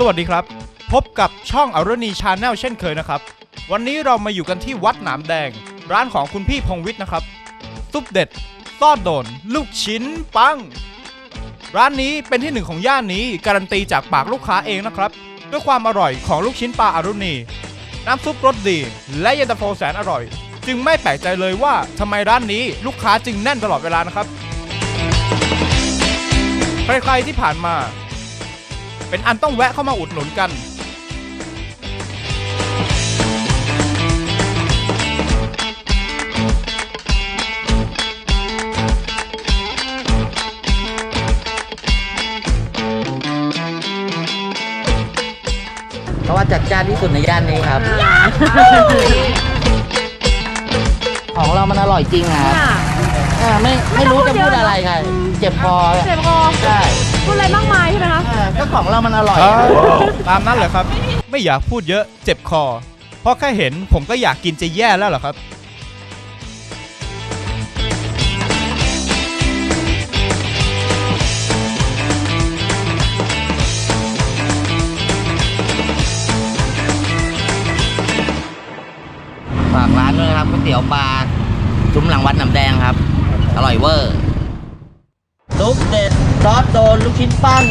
สวัสดีครับ พบกับช่องอรุณีชาแนลเช่นเคยนะครับ วันนี้เรามาอยู่กันที่วัดหนามแดง ร้านของคุณพี่พงวิทย์นะครับซุปเด็ดซอดโดน ลูกชิ้นปัง ร้านนี้เป็นที่หนึ่งของย่านนี้การันตีจากปากลูกค้าเองนะครับ ด้วยความอร่อยของลูกชิ้นปลาอารุณี น้ำซุปรสดี และเย็นตาโฟแสนอร่อย จึงไม่แปลกใจเลยว่าทำไมร้านนี้ลูกค้าจึงแน่นตลอดเวลานะครับ ใครๆที่ผ่านมา เป็นอันต้องแวะเข้ามาอุดหนุนกันเพราะว่าจัดจ้านที่สุดในย่านนี้ครับ ของเรามันอร่อยจริงอะครับอ่าไม่ไม่รู้จะพูดอะไรค่ะ เจ็บคอเจ็บคอ ใช่ พูดอะไรมากมายใช่ไหมคะอ่าก็ของเรามันอร่อย ตามนั้นเลยครับ ไม่อยากพูดเยอะเจ็บคอ เพราะแค่เห็นผมก็อยากกินจะแย่แล้วเหรอครับ ฝากร้านด้วยนะครับก๋วยเตี๋ยวปลาซุ้มหลังวัดน้ำแดงครับ อร่อยเวอร์ซุปเด็ด ซอสโดนลูกชิ้นปั้น